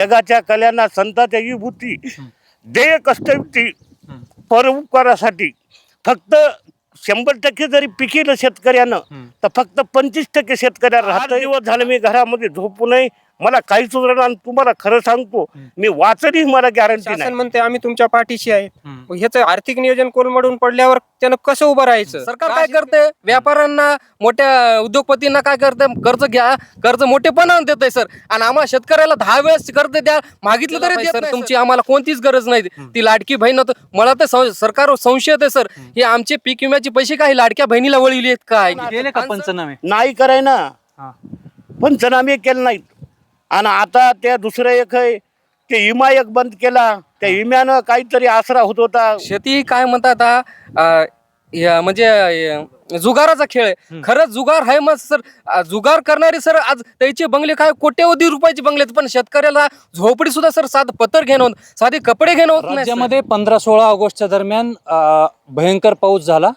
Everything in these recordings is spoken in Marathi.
जगाच्या कल्याणा संतांच्या विभूती देय कष्टयुक्ती परोपकारासाठी फक्त शंभर टक्के जरी पिकेलं शेतकऱ्यानं तर फक्त पंचवीस टक्के शेतकऱ्याला राहत दिवस झालं मी घरामध्ये झोपू नये मला काहीच उरलं आणि तुम्हाला खरं सांगतो मी वाचली मला गॅरंटी शासन नाही. म्हणते आम्ही तुमच्या पाठीशी आहे. मग ह्याचं आर्थिक नियोजन कोलमडून पडल्यावर त्यानं कसं उभं राहायचं? सरकार काय करते व्यापाऱ्यांना मोठ्या उद्योगपतींना काय करते कर्ज घ्या कर्ज मोठेपणाने देते सर. आणि आम्हाला शेतकऱ्याला दहा वेळेस कर्ज द्या मागितलं तरी सर तुमची आम्हाला कोणतीच गरज नाही. ती लाडकी बहीण होतं. मला तर सं- सरकारवर संशय येते सर. हे आमचे पीक विम्याचे पैसे काही लाडक्या बहिणीला वळविले आहेत काय? गेले का पंचनामे? नाही कराय ना हा. पंचनामे केले नाहीत. आणि आता त्या दुसरं एक आहे ते विमा एक बंद केला. त्या विम्यानं काहीतरी आसरा होत होता. शेती काय म्हणतात या म्हणजे जुगाराचा खेळ आहे. खरंच जुगार आहे मग सर. जुगार करणारे सर आज त्याचे बंगले काय कोट्यवधी रुपयाचे बंगले आहेत, पण शेतकऱ्याला झोपडी सुद्धा सर साधं पत्र घेणं होत साधे कपडे घेणं होत नाही सर. राज्यामध्ये पंधरा सोळा ऑगस्टच्या दरम्यान अ, भयंकर पाऊस झाला.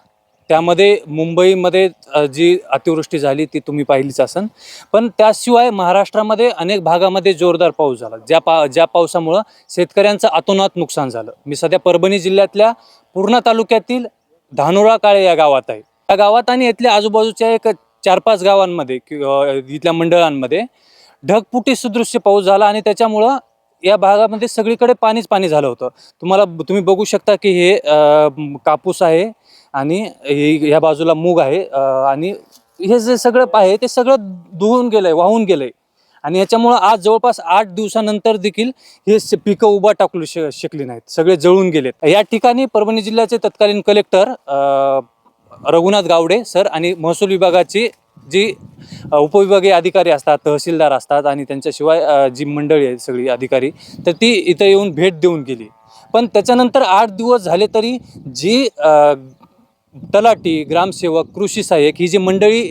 त्यामध्ये मुंबईमध्ये जी अतिवृष्टी झाली ती तुम्ही पाहिलीच असन. पण त्याशिवाय महाराष्ट्रामध्ये अनेक भागामध्ये जोरदार पाऊस झाला. ज्या पा ज्या पावसामुळं शेतकऱ्यांचं अतोनात नुकसान झालं. मी सध्या परभणी जिल्ह्यातल्या पूर्णा तालुक्यातील धानोळा काळे या गावात आहे. या गावात आणि इथल्या आजूबाजूच्या एक चार पाच गावांमध्ये किंवा इथल्या मंडळांमध्ये ढगपुटी सदृश्य पाऊस झाला आणि त्याच्यामुळं या भागामध्ये सगळीकडे पाणीच पाणी झालं होतं. तुम्हाला तुम्ही बघू शकता की हे कापूस आहे आणि हे- ह्या बाजूला मूग आहे आणि हे जे सगळं आहे ते सगळं धुवून गेलंय वाहून गेलंय. आणि याच्यामुळं आज जवळपास आठ दिवसानंतर देखील हे पिकं उभा टाकलू श शकली नाहीत सगळे जळून गेलेत. या ठिकाणी परभणी जिल्ह्याचे तत्कालीन कलेक्टर रघुनाथ गावडे सर आणि महसूल विभागाची जी उपविभागीय अधिकारी असतात तहसीलदार असतात आणि त्यांच्याशिवाय जी मंडळी आहे सगळी अधिकारी तर ती इथं येऊन भेट देऊन गेली. पण त्याच्यानंतर आठ दिवस झाले तरी जी तलाठी ग्रामसेवक कृषी सहाय्यक ही जी मंडळी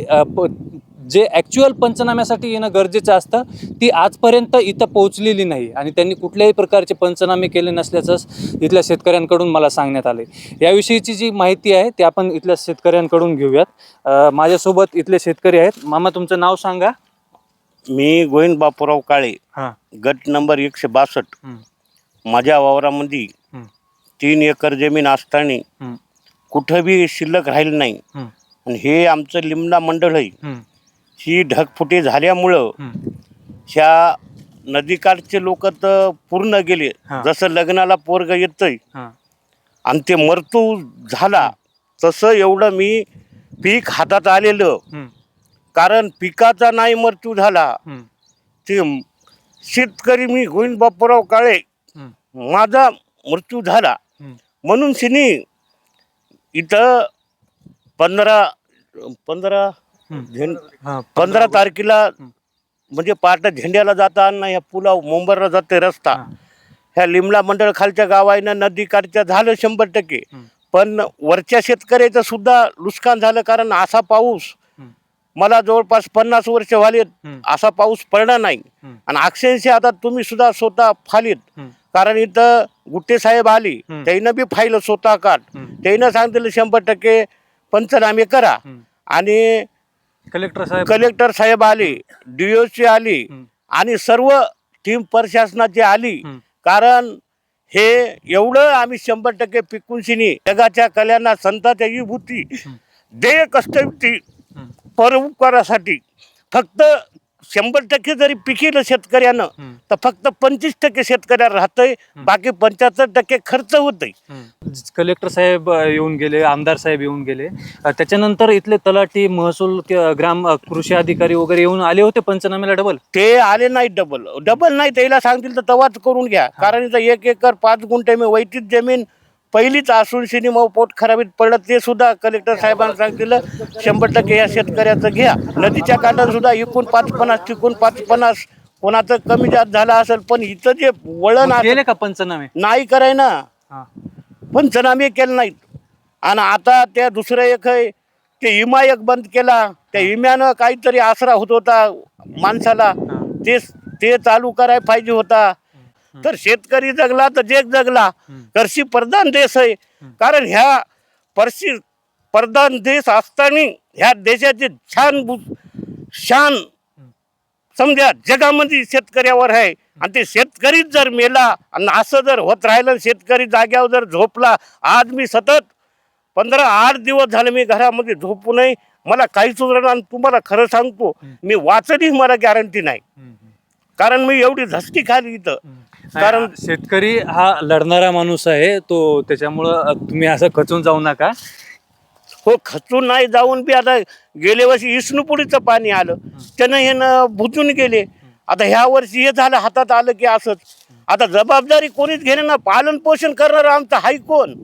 जे ॲक्च्युअल पंचनाम्यासाठी येणं गरजेचं असतं ती आजपर्यंत इथं पोहोचलेली नाही. आणि त्यांनी कुठल्याही प्रकारचे पंचनामे केले नसल्याचं इथल्या शेतकऱ्यांकडून मला सांगण्यात आले. याविषयीची जी माहिती आहे ती आपण इथल्या शेतकऱ्यांकडून घेऊयात. माझ्यासोबत इथले शेतकरी आहेत. मामा तुमचं नाव सांगा. मी गोविंद बापूराव काळे. हां. गट नंबर एकशे बासष्ट. माझ्या वावरामध्ये. तीन एकर जमीन असताना. कुठं बी शिल्लक राहिलं नाही हं. आणि हे आमचं लिमला मंडळ आहे हं. ही ढगफुटी झाल्यामुळं हं. ह्या नदीकाठचे लोक तर पूर्ण गेले हां. जसं लग्नाला पोरग येतंय हां आणि ते मृत्यू झाला तसं एवढं मी पीक हातात आलेलं हं. कारण पिकाचा नाही मृत्यू झाला हं. ते म- शेतकरी मी गोविंद बापूराव काळे हं. माझा मृत्यू झाला हं. म्हणून शिनी इथं पंधरा पंधरा. झेंड पंधरा तारखेला. म्हणजे पार्ट झेंड्याला जाताना ह्या पुला मुंबईला जाते रस्ता हां. ह्या लिमला मंडळ खालच्या गावानं नदी काठच्या झालं शंभर टक्के. पण वरच्या शेतकऱ्याचं सुद्धा नुकसान झालं कारण असा पाऊस. मला जवळपास पन्नास वर्ष व्हालेत. असा पाऊस पडला नाही. आणि अक्षरशः आता तुम्ही सुद्धा स्वतः फालीत. कारण इथं गुट्टे साहेब आली. त्यानं बी फाईल स्वतः काढ. त्यानं सांगितलं शंभर टक्के पंचनामे करा. आणि कलेक्टर साहेब कलेक्टर साहेब आले डीओची आली. आणि सर्व टीम प्रशासनाची आली. कारण हे एवढं आम्ही शंभर टक्के पिकूनशिनी जगाच्या कल्याणा संतांच्या विभूती. देय कष्टयुक्ती हं. परोपकारासाठी फक्त शंभर टक्के जरी पिकेलं शेतकऱ्यानं. तर फक्त पंचवीस टक्के शेतकऱ्याला राहतंय बाकी पंच्याहत्तर टक्के खर्च होतंय. कलेक्टर साहेब येऊन गेले आमदार साहेब येऊन गेले. त्याच्यानंतर इथले तलाठी महसूल ग्राम कृषी अधिकारी वगैरे येऊन आले होते पंचनाम्याला डबल ते आले नाही डबल डबल नाही त्याला सांगतील तर तवाच करून घ्या. कारण इथं एक एकर पाच गुंठे मी वैतीत जमीन पहिलीच असून शिनी मग पोट खराबीत पडलं ते सुद्धा कलेक्टर साहेबांना सांगितलं शंभर टक्के या शेतकऱ्याचं घ्या. नदीच्या काठात सुद्धा एकूण पाच पन्नास तिकून पाच पन्नास कोणाचं कमी जास्त झालं असेल पण इथं जे वळण आहे, गेले का पंचनामे? नाही कराय ना. हा. पंचनामे केले नाहीत. आणि आता त्या दुसरं एक आहे ते विमा एक बंद केला. त्या विम्यानं काहीतरी आसरा होत होता माणसाला. ते ते चालू करायला पाहिजे होता. तर शेतकरी जगला तर जग जगला. कृषी प्रधान देश आहे. कारण ह्या परशी प्रधान देश असताना ह्या देशाचे छान शान समजा जगामध्ये शेतकऱ्यावर आहे. आणि ते शेतकरीच जर मेला आणि असं जर होत राहिलं शेतकरी जाग्यावर जर झोपला आज मी सतत पंधरा आठ दिवस झाले मी घरामध्ये झोपू नये मला काहीच सुधारणा आणि तुम्हाला खरं सांगतो मी वाचतही मला गॅरंटी नाही. कारण मी एवढी झसकी खाली इथं. कारण शेतकरी हा लढणारा माणूस आहे तो त्याच्यामुळं तुम्ही असं खचून जाऊ नका. हो खचून नाही जाऊन बी आता गेल्या वर्षी विष्णुपुरीचं पाणी आलं. त्यानं हे न बुजून गेले. आता ह्या वर्षी हे झालं हातात आलं की असंच. आता जबाबदारी कोणीच घेणे ना पालन पोषण करणार आमचं हाय कोण?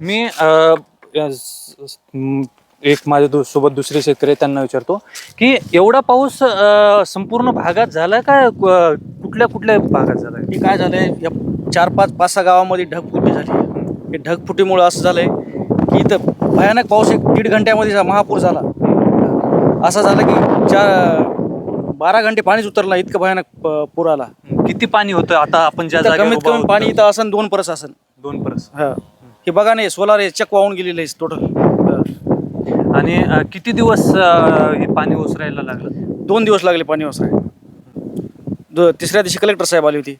मी अ, अ, स- स- म, एक माझ्या दो सोबत दुसरे शेतकरी आहेत, त्यांना विचारतो की एवढा पाऊस अ, संपूर्ण भागात झाला का क- कुठल्या कुठल्या भागात झाला हे काय झालंय? या चार पाच पाच सहा गावामध्ये ढगफुटी झाली. हे ढगफुटीमुळे असं झालंय की इथं भयानक पाऊस एक दीड घंट्यामध्ये महापूर झाला. असं झालं की चार बारा घंटे पाणीच उतरलं इतकं भयानक प- पूर आला. किती पाणी होतं? आता आपण ज्या इथं जागेवर कमीत उभा कमी आहोत, पाणी इथं असन दोन परस असन. दोन परस. हा. हे बघा नाही सोलार हे चक वाहून गेलेलं आहे टोटल आणि अ, किती दिवस अ, हे पाणी ओसरायला लागलं? दोन दिवस लागले पाणी वसराय दो तिसऱ्या दिवशी कलेक्टर साहेब आली होती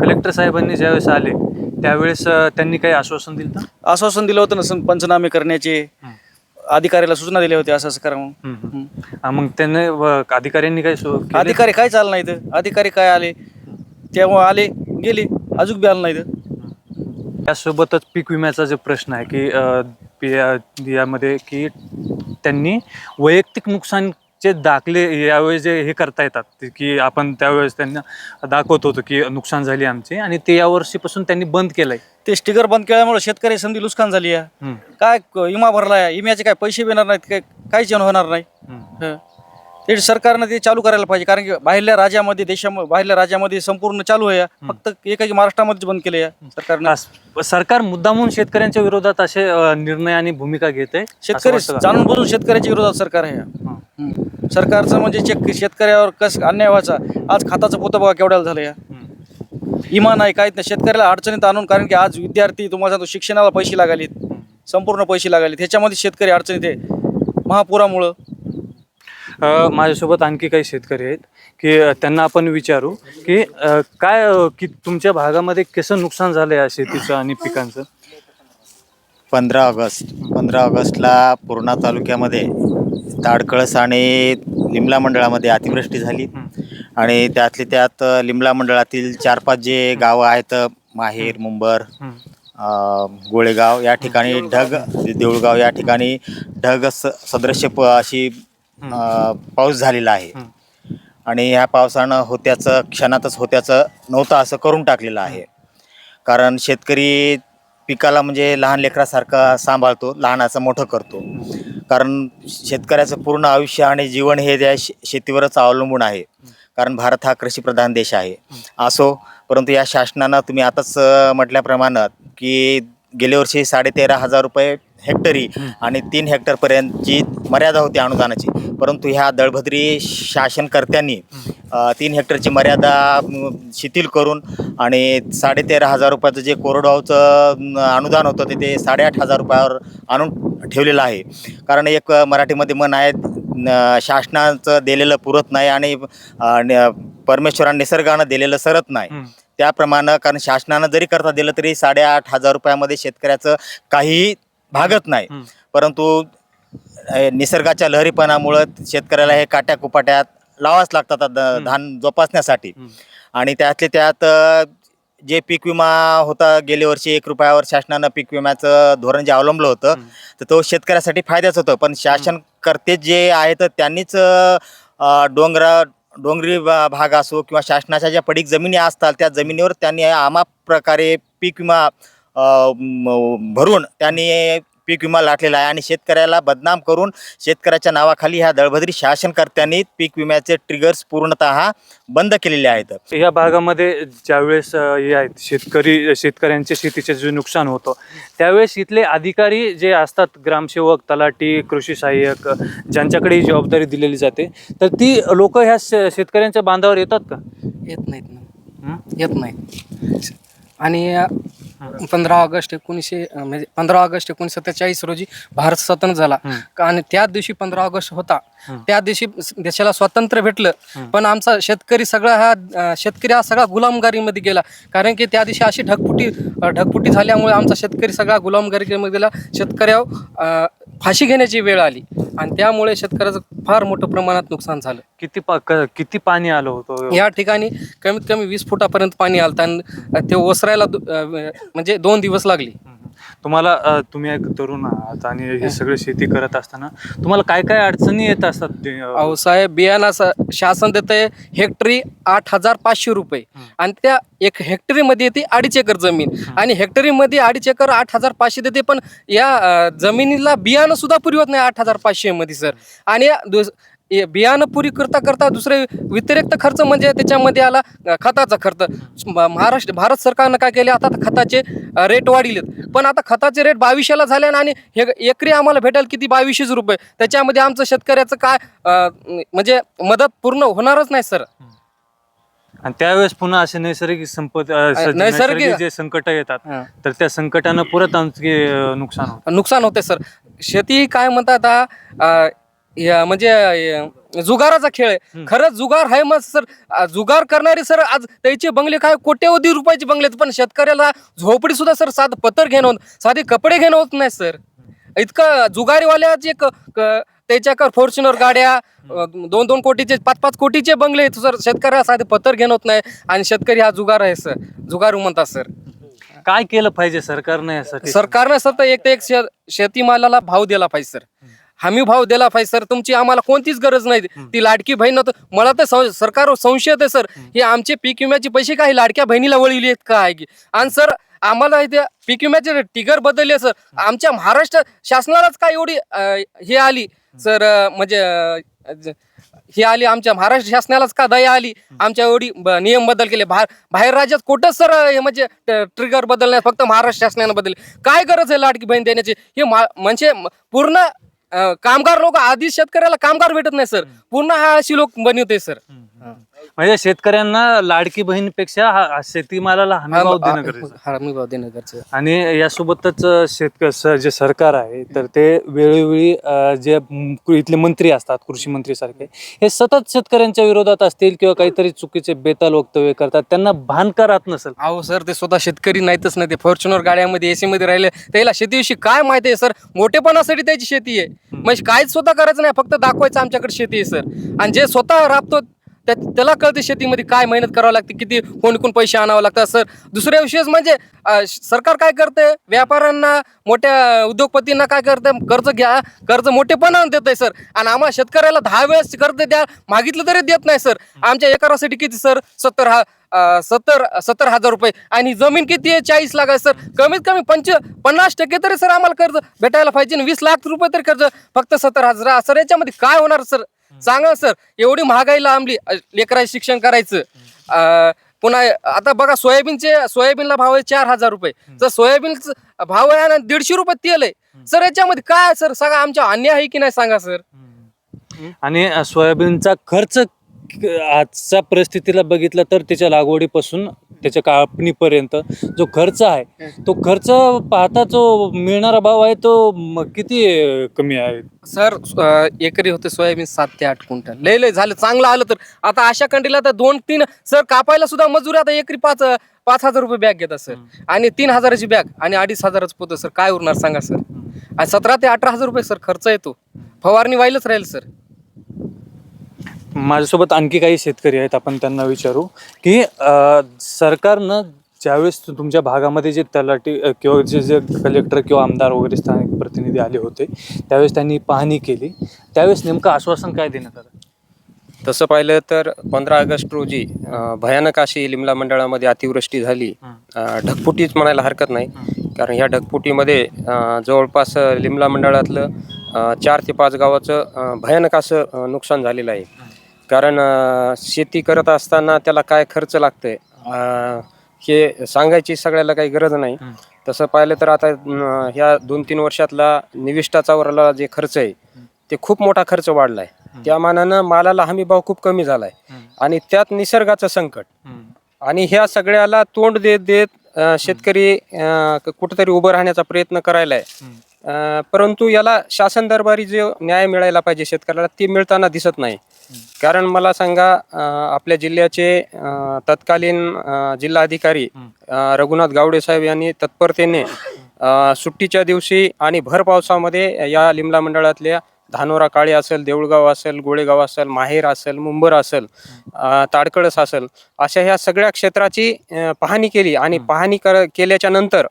कलेक्टर साहेबांनी ज्यावेळेस आले त्यावेळेस अ, त्यांनी काही आश्वासन दिलं? आश्वासन दिलं होतं ना सं- पंचनामे करण्याचे अधिकाऱ्याला सूचना दिल्या होत्या असं असं करा म्हणून हम्म. हम्म. अ, मग त्यांनी व- अधिकाऱ्यांनी काय सो- केलं? अधिकारी काय चाललं नाही इथं अधिकारी काय आले तेव्हा आले गेले अजून बी आलं नाही इथं त्यासोबतच पीक विम्याचा जो प्रश्न आहे की अ, पी- या- यामध्ये की त्यांनी वैयक्तिक नुकसानचे दाखले यावेळेस जे हे करता येतात की आपण त्यावेळेस त्यांना दाखवत होतो की नुकसान झाली आमचे आणि ते यावर्षीपासून त्यांनी बंद केलंय ते स्टिकर बंद केल्यामुळे शेतकरी संधी नुकसान झाली आहे काय विमा भरला आहे विम्याचे काय पैसे येणार नाहीत काय काहीच होणार नाही. हं. ते सरकारनं ते चालू करायला पाहिजे. कारण की बाहेरल्या राज्यामध्ये देशामध्ये बाहेरल्या राज्यामध्ये संपूर्ण चालू आहे. फक्त एकच महाराष्ट्रामध्येच बंद केले सरकारनं. अस- सरकार मुद्दामून शेतकऱ्यांच्या विरोधात असे अ, निर्णय आणि भूमिका घेत आहे शेतकरी जाणून बुजून शेतकऱ्याच्या विरोधात सरकार आहे. सरकारचं म्हणजे शेतकऱ्यावर कस अन्याय व्हायचा आज खाताचं पोतं बघा केवढ्याला झालं या इमान आहे काहीच नाही. शेतकऱ्याला अडचणीत आणून कारण की आज विद्यार्थी तुम्हाला सांगतो शिक्षणाला पैसे लागालेत संपूर्ण पैसे लागले ह्याच्यामध्ये शेतकरी अडचणीत आहे. महापुरामुळं. माझ्यासोबत आणखी काही शेतकरी आहेत की त्यांना आपण विचारू की काय की तुमच्या भागामध्ये कसं नुकसान झालं या शेतीचं आणि पिकांचं? पंधरा ऑगस्ट. पंधरा ऑगस्टला पूर्णा तालुक्यामध्ये ताडकळस आणि लिमला मंडळामध्ये अतिवृष्टी झाली. आणि त्यातले त्यात लिमला मंडळातील चार पाच जे गावं आहेत माहेर मुंबर गोळेगाव या ठिकाणी ढग देऊळगाव या ठिकाणी ढग स सदृश्य प अशी अं, पाऊस झालेला आहे. आणि ह्या पावसानं होत्याचं क्षणातच होत्याचं नव्हतं असं करून टाकलेलं आहे. कारण शेतकरी पिकाला म्हणजे लहान लेकरासारखा सांभाळतो लहानाचं मोठं करतो. कारण शेतकऱ्याचं पूर्ण आयुष्य आणि जीवन हे त्या शे- शेतीवरच अवलंबून आहे. कारण भारत हा कृषीप्रधान देश आहे. असो परंतु या शासनानं तुम्ही आताच अं, म्हटल्याप्रमाणे की गेल्या वर्षी साडेतेरा हजार रुपये हेक्टरी आणि तीन हेक्टरपर्यंतची मर्यादा होती अनुदानाची परंतु ह्या दळभद्री शासनकर्त्यांनी तीन हेक्टरची मर्यादा शिथिल करून आणि साडेतेरा हजार रुपयाचं जे कोरडवाहूचं अनुदान होतं ते ते साडेआठ हजार रुपयावर आणून ठेवलेलं आहे कारण एक मराठीमध्ये मन आहे शासनाचं दिलेलं पुरत नाही आणि परमेश्वरानं निसर्गानं दिलेलं सरत नाही. त्याप्रमाणे कारण शासनानं जरी करता दिलं तरी साडेआठ हजार रुपयामध्ये शेतकऱ्याचं काहीही भागत नाही. परंतु निसर्गाच्या लहरीपणामुळं शेतकऱ्याला हे काट्या कुपाट्यात लावाच लागतात धान जोपासण्यासाठी. आणि त्यातले त्यात जे पीक विमा होता गेल्या वर्षी एक रुपयावर शासनानं पीक विम्याचं धोरण जे अवलंबलं होतं तर तो शेतकऱ्यासाठी फायद्याच होतं. पण शासनकर्ते जे आहेत त्यांनीच डोंगरा डोंगरी भाग असो किंवा शासनाच्या ज्या पडीक जमिनी असतात त्या जमिनीवर त्यांनी आमा प्रकारे पीक विमा भरून त्यांनी पीक विमा लाटलेला आहे आणि शेतकऱ्याला बदनाम करून शेतकऱ्याच्या नावाखाली ह्या दळभद्री शासनकर्त्यांनी पीक विम्याचे ट्रिगर्स पूर्णतः बंद केलेले आहेत. या भागामध्ये ज्यावेळेस हे आहेत शेतकरी शेतकऱ्यांचे शेतीचे जे नुकसान होतं त्यावेळेस इथले अधिकारी जे असतात ग्रामसेवक तलाठी कृषी सहाय्यक ज्यांच्याकडे ही जबाबदारी दिलेली जाते तर ती लोक ह्या शे- शेतकऱ्यांच्या बांधावर येतात का? येत नाहीत ना? येत नाहीत आणि पंधरा ऑगस्ट एकोणीसशे म्हणजे पंधरा ऑगस्ट एकोणीसशे सत्तेचाळीस रोजी भारत स्वतंत्र झाला. आणि त्या दिवशी पंधरा ऑगस्ट होता. त्या दिवशी देशाला स्वातंत्र्य भेटलं. पण आमचा शेतकरी सगळा हा शेतकरी हा सगळा गुलामगारीमध्ये गेला. कारण की त्या दिवशी अशी ढगफुटी ढगफुटी झाल्यामुळे आमचा शेतकरी सगळा गुलामगारीमध्ये गेला. शेतकऱ्यावर फाशी घेण्याची वेळ आली. आणि त्यामुळे शेतकऱ्याचं फार मोठं प्रमाणात नुकसान झालं. किती पा किती पाणी आलं होतं? या ठिकाणी कमीत कमी वीस फुटापर्यंत पाणी आलं आणि ते ओसरायला म्हणजे दोन दिवस लागले. तुम्हाला अ, तुम्ही एक तरुण आहात आणि हे सगळं शेती करत असताना तुम्हाला काय काय अडचणी येत असतात? अ, अहो साहेब बियाणाचं शासन देते हेक्टरी आठ हजार पाचशे रुपये. आणि त्या एक हेक्टरीमध्ये येते अडीच एकर जमीन. आणि हेक्टरीमध्ये अडीच एकर आठ हजार पाचशे देते पण या अं, जमिनीला बियाणं सुद्धा पुरवत नाही आठ हजार पाचशे मध्ये सर. आणि या दुस- हे बियाणं पुरी करता करता दुसरे व्यतिरिक्त खर्च म्हणजे त्याच्यामध्ये आला खताचा खर्च. महाराष्ट्र भारत सरकारनं काय केले? आता खताचे रेट वाढिलेत. पण आता खताचे रेट बावीसशेला झाले आणि हे एकरी आम्हाला भेटेल किती? बावीसशेच रुपये. त्याच्यामध्ये आमचं शेतकऱ्याचं काय म्हणजे मदत पूर्ण होणारच नाही सर. आणि त्यावेळेस पुन्हा असे नैसर्गिक संपत नैसर्गिक- जे संकट येतात. तर त्या संकटानं परत आमचे नुकसान होतं. नुकसान होते सर. शेती काय म्हणतात या म्हणजे अ, जुगाराचा खेळ आहे. खरंच जुगार आहे मग सर. आ, जुगार करणारे सर आज त्याचे बंगले काय कोट्यवधी रुपयाचे बंगले आहेत पण शेतकऱ्याला झोपडी सुद्धा सर साधं पत्र घेणं होत साधे कपडे घेणं होत नाही सर. इतकं जुगारीवाल्याचे क- क- त्याच्या फॉर्च्युनर गाड्या अ, दोन दोन कोटीचे पाच पाच कोटीचे बंगले आहेत सर. शेतकऱ्याला साधे पत्र घेणं होत नाही आणि शेतकरी हा जुगार आहे सर. जुगारू म्हणतात सर. काय केलं पाहिजे सरकारने यासाठी? सरकारनं सतत एक ते एक शे- शेतीमालाला भाव दिला पाहिजे सर. हमी भाव दिला पाहिजे सर. तुमची आम्हाला कोणतीच गरज नाही. ती लाडकी बहीण नव्हतं मला तर सं- सरकारवर संशय आहे सर. हे आमचे पीक विम्याचे पैसे काही लाडक्या बहिणीला वळविले आहेत का आहे की आणि सर आम्हाला इथे पीक विम्याचे टिगर बदलले सर आमच्या महाराष्ट्र शासनालाच काय एवढी हे आली? सर म्हणजे ही आली आमच्या महाराष्ट्र शासनालाच का दया आली? आमच्या एवढी नियम बदल केले. बाहेर बाहेर राज्यात कुठंच सर हे म्हणजे ट्रिगर बदलण्यात फक्त महाराष्ट्र शासनानं बदलले. काय गरज आहे लाडकी बहीण देण्याची? हे म्हणजे पूर्ण कामगार लोक आधी शेतकऱ्याला कामगार भेटत नाही सर. पूर्ण हा अशी लोक बनवते सर. म्हणजे शेतकऱ्यांना लाडकी बहीणपेक्षा हा- हा शेतीमालाला हमी भाव देणं गरजेचं आहे. हमी भाव देणं गरजेचं. आणि यासोबतच शेतक स- जे सरकार आहे तर ते वेळोवेळी अ, जे म- इथले मंत्री असतात कृषी मंत्री सारखे हे सतत शेतकऱ्यांच्या विरोधात असतील किंवा काहीतरी चुकीचे बेताल वक्तव्य करतात त्यांना भान का राहत नसेल. अहो सर ते स्वतः शेतकरी नाहीतच नाही ते फॉर्च्युनर गाड्यामध्ये एसी मध्ये राहिले. त्याला शेतीविषयी काय माहिती आहे सर? मोठेपणासाठी त्याची शेती आहे. म्हणजे काहीच स्वतः करायचं नाही फक्त दाखवायचं आमच्याकडे शेती आहे सर. आणि जे स्वतः राबतो त्या त्याला कळते शेतीमध्ये काय मेहनत करावं लागते किती कोण कोण पैसे आणावं लागतात सर दुसऱ्या विषयच म्हणजे सरकार काय करते? व्यापाऱ्यांना मोठ्या उद्योगपतींना काय करते? कर्ज घ्या कर्ज मोठेपणानं देत आहे सर. आणि आम्हाला शेतकऱ्याला दहा वेळेस कर्ज द्या मागितलं तरी देत नाही सर. आमच्या एकरासाठी किती सर? सत्तर हा सत्तर सत्तर हजार रुपये. आणि जमीन किती आहे? चाळीस लाख आहे सर. कमीत कमी पंच पन्नास टक्के तरी सर आम्हाला कर्ज भेटायला पाहिजे. आणि वीस लाख रुपये तरी कर्ज फक्त सत्तर हजार. सर याच्यामध्ये काय होणार सर? सांगा सर एवढी महागाईला आंबली लेकराचे शिक्षण करायचं. अं, पुन्हा आता बघा सोयाबीनचे सोयाबीनला भाव आहे चार हजार रुपये. तर सोयाबीनचा भाव आहे आणि दीडशे रुपये तेल आहे. सर याच्यामध्ये काय आहे सर? सांगा आमच्या अन्याय आहे की नाही सांगा सर? आणि सोयाबीनचा खर्च आजच्या परिस्थितीला बघितला तर त्याच्या लागवडीपासून त्याच्या कापणीपर्यंत जो खर्च आहे तो खर्च पाहता जो मिळणारा भाव आहे तो किती कमी आहे? सर एकरी होते सोयाबीन सात ते आठ क्विंटल. लय लय झालं चांगलं आलं तर. आता अशा कंडीला तर दोन तीन सर कापायला सुद्धा मजुरी आता एकरी पाच पाच हजार रुपये बॅग घेतात सर. आणि तीन हजाराची बॅग आणि अडीच हजाराचं पोतं सर. काय उरणार सांगा सर? आणि सतरा ते अठरा हजार रुपये सर खर्च येतो. फवारणी व्हायलाच राहील सर. माझ्यासोबत आणखी काही शेतकरी आहेत आपण त्यांना विचारू की अ, सरकारनं ज्यावेळेस तु- तुमच्या भागामध्ये जे तलाठी अ, किंवा जे जे कलेक्टर किंवा आमदार वगैरे स्थानिक प्रतिनिधी आले होते त्यावेळेस त्यांनी पाहणी केली. त्यावेळेस नेमकं आश्वासन काय देण्यात आलं? तसं पाहिलं तर पंधरा ऑगस्ट रोजी अं, भयानक अशी लिमला मंडळामध्ये अतिवृष्टी झाली. अं, ढगफुटीच म्हणायला हरकत नाही. कारण ह्या ढगफुटीमध्ये अं, जवळपास लिमला मंडळातलं अं, चार ते पाच गावाचं अं, भयानक असं अं, नुकसान झालेलं आहे. कारण अं, शेती करत असताना त्याला काय खर्च लागतंय? अं, हे सांगायची सगळ्याला काही गरज नाही. तसं पाहिलं तर आता अं, ह्या दोन तीन वर्षातला निविष्ठाचा वरला जे खर्च आहे ते खूप मोठा खर्च वाढलाय. त्या मानानं मालाला हमी भाव खूप कमी झालाय. आणि त्यात निसर्गाचं संकट. आणि ह्या सगळ्याला तोंड देत देत अ, शेतकरी अ, क- कुठेतरी उभं राहण्याचा प्रयत्न करायला आहे अ, परंतु याला शासन दरबारी जो न्याय मिळायला पाहिजे शेतकऱ्याला ते मिळताना दिसत नाही. कारण मला सांगा अ, आपल्या जिल्ह्याचे अ, तत्कालीन अ, जिल्हाधिकारी अ, रघुनाथ गावडे साहेब यांनी तत्परतेने अ, सुट्टीच्या दिवशी आणि भर पावसामध्ये या लिमला मंडळातल्या धानोरा काळे असेल देऊळगाव असेल गोळेगाव असेल माहेर असेल मुंबर असेल अ, ताडकळस असेल अशा ह्या सगळ्या क्षेत्राची अ, पाहणी केली आणि पाहणी कर केल्याच्यानंतर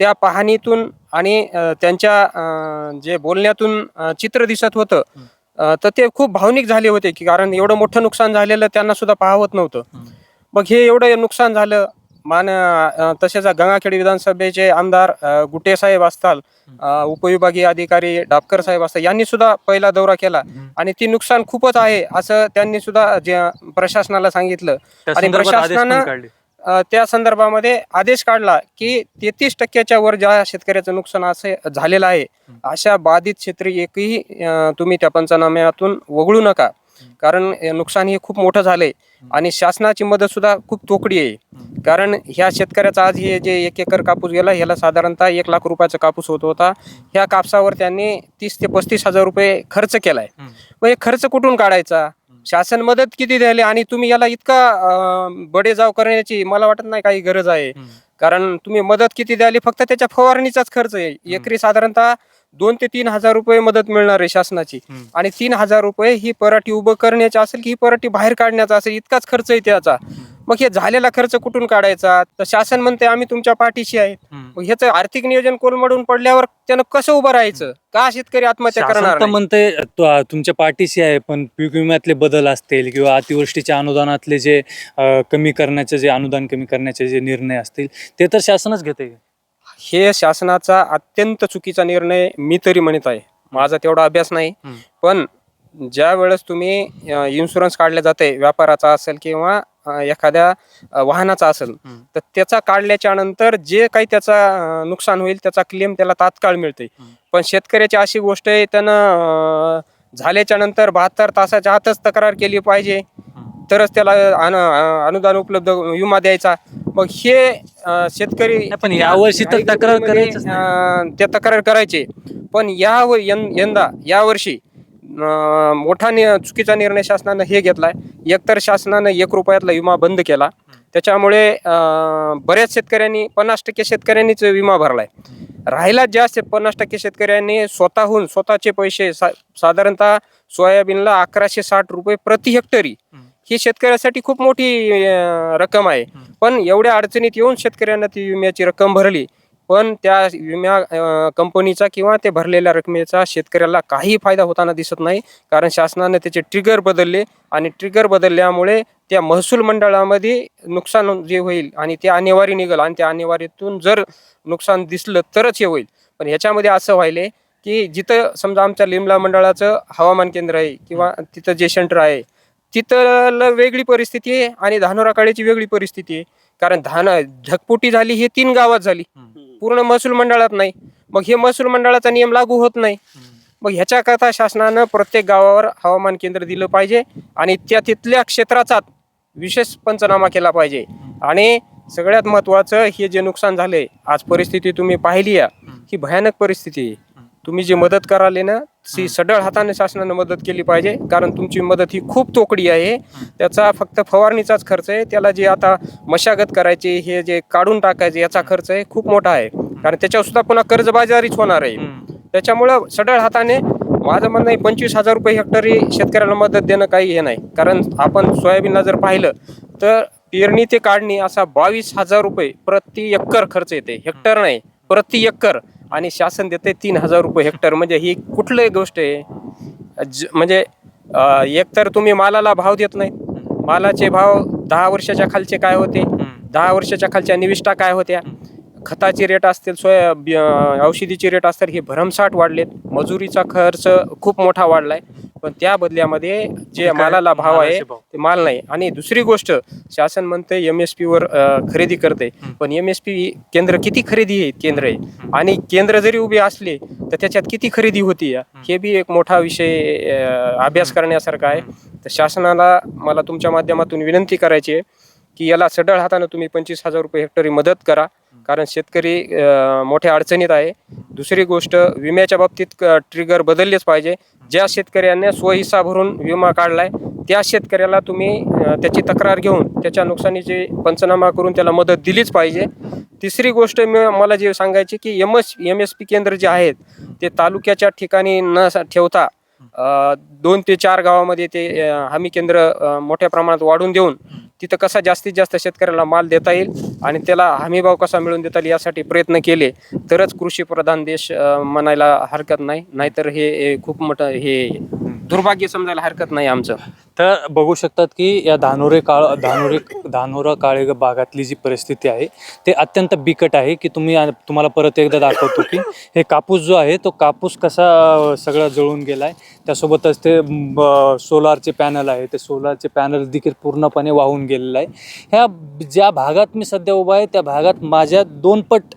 त्या पाहणीतून आणि त्यांच्या जे बोलण्यातून चित्र दिसत होतं तर ते खूप भावनिक झाले होते की कारण एवढं मोठं नुकसान झालेलं त्यांना सुद्धा पाहवत नव्हतं. मग हे एवढं नुकसान झालं मान तसेच गंगाखेड विधानसभेचे आमदार गुटे साहेब असताल अ, उपविभागीय अधिकारी डापकर साहेब असतात यांनी सुद्धा पहिला दौरा केला. आणि ती नुकसान खूपच आहे असं त्यांनी सुद्धा जे प्रशासनाला सांगितलं. आणि प्रशासनानं त्या संदर्भामध्ये आदेश काढला की तेहतीस टक्क्याच्या वर ज्या शेतकऱ्याचं नुकसान असे झालेलं आहे अशा बाधित क्षेत्री एकही तुम्ही त्या पंचनाम्यातून वगळू नका. कारण नुकसान हे खूप मोठं झालंय आणि शासनाची मदत सुद्धा खूप तोकडी आहे. कारण ह्या शेतकऱ्याचा आज हे जे एक एकर कापूस गेला ह्याला साधारणतः एक लाख रुपयाचा कापूस होत होता. ह्या कापसावर त्यांनी तीस ते पस्तीस हजार रुपये खर्च केलाय. मग हे खर्च कुठून काढायचा? शासन मदत किती द्यायली आणि तुम्ही याला इतका बडेजाव करण्याची मला वाटत नाही काही गरज आहे. कारण तुम्ही मदत किती द्याली फक्त त्याच्या फवारणीचाच खर्च आहे. एकरी साधारणतः दोन ते तीन हजार रुपये मदत मिळणार आहे शासनाची. आणि तीन हजार रुपये ही पराठी उभं करण्याची असेल की ही पराठी बाहेर काढण्याचा असेल इतकाच खर्च आहे त्याचा. मग हे झालेला खर्च कुठून काढायचा? तर शासन म्हणते आम्ही तुमच्या पाठीशी आहे. मग ह्याचं आर्थिक नियोजन कोलमडून पडल्यावर त्यानं कसं उभं राहायचं? का शेतकरी आत्महत्या शासन करणार तर नाही? म्हणते तु- तुमच्या पाठीशी आहे पण पीक विम्यातले बदल असतील किंवा अतिवृष्टीच्या अनुदानातले जे अ, कमी करण्याचे जे अनुदान कमी करण्याचे जे निर्णय असतील ते तर शासनच घेते हे शासनाचा अत्यंत चुकीचा निर्णय मी तरी म्हणत आहे. माझा तेवढा अभ्यास नाही. हम्म. पण ज्या वेळेस तुम्ही इन्शुरन्स काढल्या जाते व्यापाराचा असेल किंवा एखाद्या वाहनाचा असेल. तर त्याचा काढल्याच्या नंतर जे काही त्याचा नुकसान होईल त्याचा क्लेम त्याला तात्काळ मिळते. पण शेतकऱ्याची अशी गोष्ट आहे त्यानं झाल्याच्यानंतर बहात्तर तासाच्या आतच तक्रार केली पाहिजे. तरच त्याला अनुदान उपलब्ध विमा द्यायचा. मग हे शेतकरी पण यावर्षी तर तक्रार अ, ते तक्रार करायचे. पण या यंदा यावर्षी मोठा नि चुकीचा निर्णय शासनानं हे घेतलाय. एकतर शासनानं एक रुपयातला विमा बंद केला. त्याच्यामुळे अ, बऱ्याच शेतकऱ्यांनी पन्नास टक्के शेतकऱ्यांनीच विमा भरलाय. राहिला जास्त पन्नास टक्के शेतकऱ्यांनी स्वतःहून स्वतःचे पैसे सा साधारणतः सोयाबीनला अकराशे साठ रुपये प्रति हेक्टरी. ही शेतकऱ्यासाठी खूप मोठी रक्कम आहे. पण एवढ्या अडचणीत येऊन शेतकऱ्यांना ती विम्याची रक्कम भरली. पण त्या विमा कंपनीचा किंवा ते भरलेल्या रकमेचा शेतकऱ्याला काही फायदा होताना दिसत नाही. कारण शासनाने त्याचे ट्रिगर बदलले आणि ट्रिगर बदलल्यामुळे त्या महसूल मंडळामध्ये नुकसान जे होईल आणि ते अनिवार्य निघेल आणि त्या अनिवार्यातून जर नुकसान दिसलं तरच हे होईल. पण ह्याच्यामध्ये असं व्हायले की जिथं समजा आमच्या लिमला मंडळाचं हवामान केंद्र आहे किंवा तिथं जे सेंटर आहे तिथं वेगळी परिस्थिती आहे आणि धानोरा वेगळी परिस्थिती आहे. कारण धान झकपुटी झाली ही तीन गावात झाली. पूर्ण महसूल मंडळात नाही. मग हे महसूल मंडळाचा नियम लागू होत नाही. मग ह्याच्याकरता शासनानं प्रत्येक गावावर हवामान केंद्र दिलं पाहिजे आणि त्या तिथल्या क्षेत्राचा विशेष पंचनामा केला पाहिजे. आणि सगळ्यात महत्त्वाचं हे जे नुकसान झाले आज परिस्थिती तुम्ही पाहिली आहे. ही भयानक परिस्थिती आहे. तुम्ही जी मदत कराले ना सी सडळ हाताने शासनानं मदत केली पाहिजे. कारण तुमची मदत ही खूप तोकडी आहे. त्याचा फक्त फवारणीचाच खर्च आहे. त्याला जे आता मशागत करायची हे जे काढून टाकायचे याचा खर्च आहे. खूप मोठा आहे. कारण त्याच्यावर सुद्धा पुन्हा कर्जबाजारीच होणार आहे. त्याच्यामुळं सडळ हाताने माझं म्हणणं आहे पंचवीस हजार रुपये हेक्टरी शेतकऱ्याला मदत देणं काही हे नाही. कारण आपण सोयाबीनला जर पाहिलं तर पेरणी ते काढणी असा बावीस हजार रुपये प्रति एकर खर्च येते. हेक्टर नाही प्रति एकर. आणि शासन देते तीन हजार रुपये हेक्टर. म्हणजे ही कुठली गोष्ट आहे ज- म्हणजे एकतर तुम्ही मालाला भाव देत नाही मालाचे भाव दहा वर्षाच्या खालचे काय होते? दहा वर्षाच्या खालच्या निविष्ठा काय होत्या? खताचे रेट असतील सोया बी- औषधीचे रेट असतील हे भरमसाठ वाढलेत. मजुरीचा खर्च खूप मोठा वाढलाय. पण त्या बदल्यामध्ये जे? मालाला भाव आहे. ते माल नाही. आणि दुसरी गोष्ट शासन म्हणते एम एस पी वर खरेदी करते पण एम एस पी केंद्र किती खरेदी आहे केंद्र आहे? आणि केंद्र जरी उभे असले तर त्याच्यात किती खरेदी होती? हे बी एक मोठा विषय अभ्यास करण्यासारखा आहे. तर शासनाला मला तुमच्या माध्यमातून विनंती करायची आहे की याला सढळ हातानं तुम्ही पंचवीस हजार रुपये हेक्टरी मदत करा. कारण शेतकरी मोठ्या अडचणीत आहे. दुसरी गोष्ट विम्याच्या बाबतीत ट्रिगर बदललेच पाहिजे. ज्या शेतकऱ्याने स्वहिस्सा भरून विमा काढलाय त्या शेतकऱ्याला तुम्ही त्याची तक्रार घेऊन त्याच्या नुकसानीची पंचनामा करून त्याला मदत दिलीच पाहिजे. तिसरी गोष्ट मी मला जे सांगायची की M S M S P केंद्र जे आहेत ते तालुक्याच्या ठिकाणी न ठेवता दोन ते चार गावामध्ये ते हमी केंद्र मोठ्या प्रमाणात वाढून देऊन तिथं कसा जास्तीत जास्त शेतकऱ्याला माल देता येईल आणि त्याला हमीभाव कसा मिळवून देता येईल यासाठी प्रयत्न केले तरच कृषी प्रधान देश म्हणायला हरकत नाही. नाहीतर हे खूप मोठं हे दुर्भाग्य समजायला हरकत नाही आमचं. तर बघू शकतात की या धानोरे काळ धानोरे धानोरा काळे भागातली जी परिस्थिती आहे ते अत्यंत बिकट आहे की तुम्ही आ- तुम्हाला परत एकदा दाखवतो की हे कापूस जो आहे तो कापूस कसा सगळा जळून गेला आहे त्यासोबतच ते ब- सोलारचे पॅनल आहे ते सोलारचे पॅनल देखील पूर्णपणे वाहून गेलेलं आहे. ह्या ज्या भागात मी सध्या उभा आहे त्या भागात माझ्या दोन पट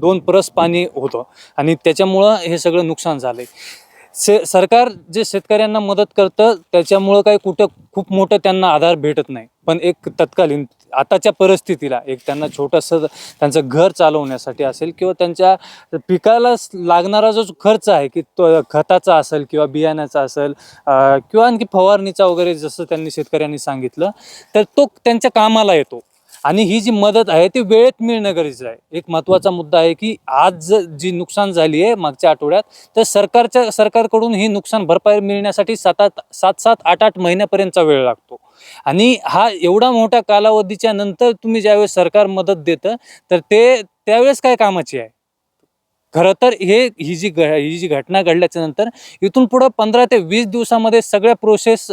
दोन परस पाणी होतं आणि त्याच्यामुळं हे सगळं नुकसान झालं आहे से सरकार जे शेतकऱ्यांना मदत करतं त्याच्यामुळं काही कुठं खूप मोठं त्यांना आधार भेटत नाही. पण एक तत्कालीन आताच्या परिस्थितीला एक त्यांना छोटंसं त्यांचं घर चालवण्यासाठी असेल किंवा त्यांच्या पिकाला लागणारा जो खर्च आहे की तो खताचा असेल किंवा बियाण्याचा असेल किंवा आणखी फवारणीचा वगैरे जसं त्यांनी शेतकऱ्यांनी सांगितलं तर तो त्यांच्या कामाला येतो. आणि ही जी मदत आहे ती वेळेत मिळणं गरजेचं आहे. एक महत्त्वाचा मुद्दा आहे की आज जी नुकसान झाली आहे मागच्या आठवड्यात तर सरकारच्या सरकारकडून ही नुकसान भरपाई मिळण्यासाठी सात आठ सात सात आठ आठ महिन्यापर्यंतचा वेळ लागतो. आणि हा एवढा मोठ्या कालावधीच्या नंतर तुम्ही ज्यावेळेस सरकार मदत देतं तर ते त्यावेळेस काय कामाची आहे? खरं तर हे ही जी घ ही जी घटना घडल्याच्या नंतर इथून पुढं पंधरा ते वीस दिवसामध्ये सगळ्या प्रोसेस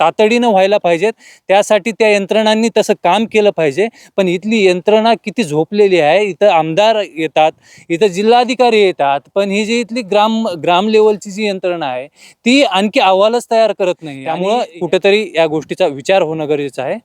तातडीनं व्हायला पाहिजेत. त्यासाठी त्या यंत्रणांनी तसं काम केलं पाहिजे. पण इथली यंत्रणा किती झोपलेली आहे. इथं आमदार येतात इथं जिल्हाधिकारी येतात. पण ही जी इथली ग्राम ग्राम लेवलची जी यंत्रणा आहे ती आणखी अहवालच तयार करत नाही. त्यामुळं कुठेतरी या गोष्टीचा विचार होणं गरजेचं आहे.